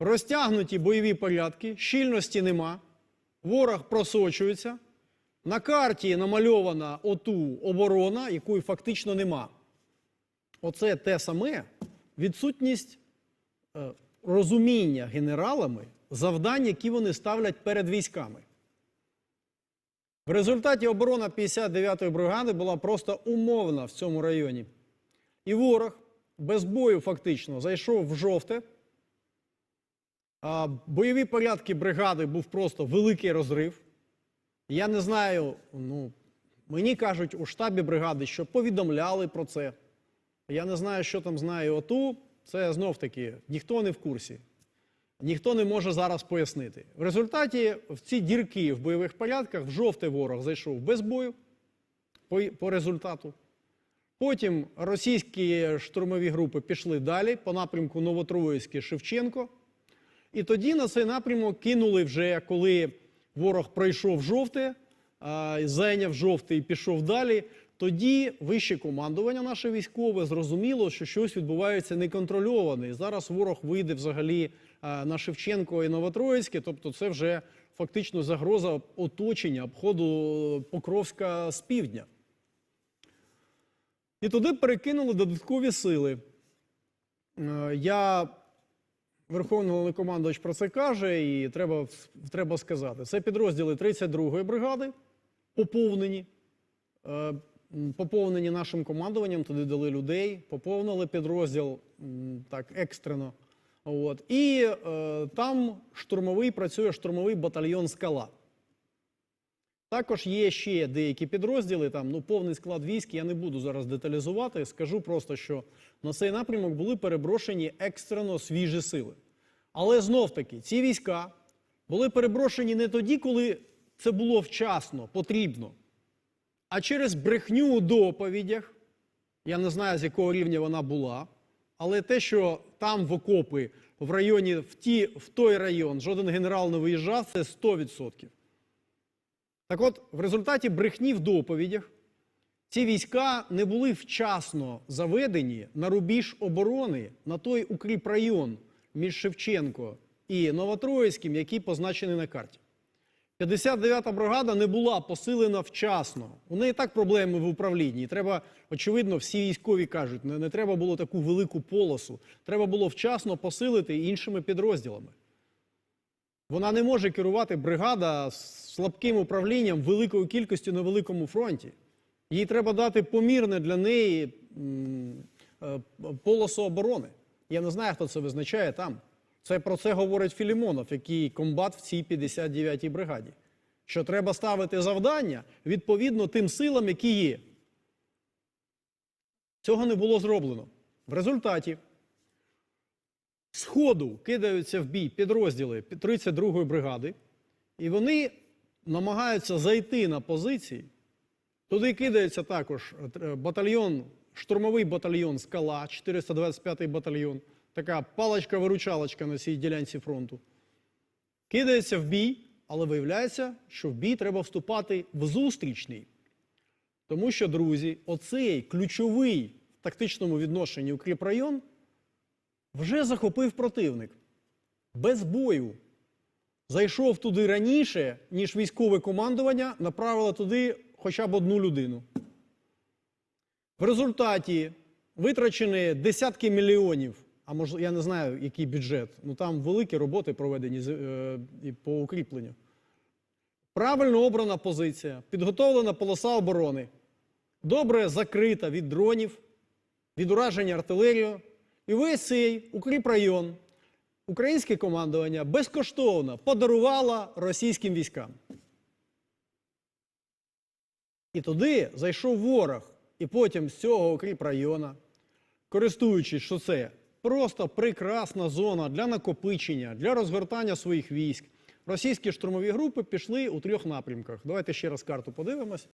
Розтягнуті бойові порядки, щільності нема, ворог просочується. На карті намальована оту оборона, якої фактично нема. Оце те саме відсутність е, розуміння генералами завдань, які вони ставлять перед військами. В результаті оборона 59-ї бригади була просто умовна в цьому районі. І ворог без бою фактично зайшов в жовте. Бойові порядки бригади був просто великий розрив. Я не знаю, ну, мені кажуть у штабі бригади, що повідомляли про це. Я не знаю, що там знає ОТУ. Це знов таки ніхто не в курсі. Ніхто не може зараз пояснити. В результаті в ці дірки в бойових порядках в жовтий ворог зайшов без бою по, по результату. Потім російські штурмові групи пішли далі по напрямку Новотроїцьке Шевченко. І тоді на цей напрямок кинули вже, коли ворог пройшов жовте, зайняв жовте і пішов далі. Тоді вище командування наше військове зрозуміло, що щось відбувається неконтрольоване. І зараз ворог вийде взагалі на Шевченко і Новотроїцьке, тобто це вже фактично загроза оточення обходу Покровська з півдня. І туди перекинули додаткові сили. Е, Я Верховний Головнокомандувач про це каже, і треба, треба сказати. Це підрозділи 32-ї бригади, поповнені. Е, Поповнені нашим командуванням, туди дали людей, поповнили підрозділ так екстрено. От. І е, там штурмовий працює штурмовий батальйон Скала. Також є ще деякі підрозділи, там ну повний склад військ. Я не буду зараз деталізувати. Скажу просто, що на цей напрямок були переброшені екстрено свіжі сили. Але знов таки ці війська були переброшені не тоді, коли це було вчасно, потрібно, а через брехню у доповідях. Я не знаю, з якого рівня вона була, але те, що там в окопи в районі в, ті, в той район жоден генерал не виїжджав, це 100%. Так от, в результаті брехні в доповідях ці війська не були вчасно заведені на рубіж оборони на той укріпрайон між Шевченко і Новотроїцьким, який позначений на карті. 59-та бригада не була посилена вчасно. У неї так проблеми в управлінні. Треба, очевидно, всі військові кажуть, не, не треба було таку велику полосу. Треба було вчасно посилити іншими підрозділами. Вона не може керувати бригада з слабким управлінням великою кількістю на великому фронті. Їй треба дати помірне для неї е, полосу оборони. Я не знаю, хто це визначає там. Це про це говорить Філімонов, який комбат в цій 59-й бригаді. Що треба ставити завдання відповідно тим силам, які є. Цього не було зроблено. В результаті з ходу кидаються в бій підрозділи 32-ї бригади, і вони намагаються зайти на позиції. Туди кидається також е, батальйон, штурмовий батальйон Скала, 425-й батальйон, така паличка-виручалочка на цій ділянці фронту. Кидається в бій, але виявляється, що в бій треба вступати в зустрічний. Тому що, друзі, оцей ключовий в тактичному відношенні укріпрайон вже захопив противник без бою. Зайшов туди раніше, ніж військове командування направило туди хоча б одну людину. В результаті витрачені десятки мільйонів, а може, я не знаю, який бюджет, ну там великі роботи проведені е, по укріпленню. Правильно обрана позиція, підготовлена полоса оборони, добре закрита від дронів, від ураження артилерією. І весь цей укріпрайон українське командування безкоштовно подарувало російським військам. І туди зайшов ворог, і потім з цього укріпрайона, користуючись, що це просто прекрасна зона для накопичення, для розгортання своїх військ. Російські штурмові групи пішли у трьох напрямках. Давайте ще раз карту подивимось.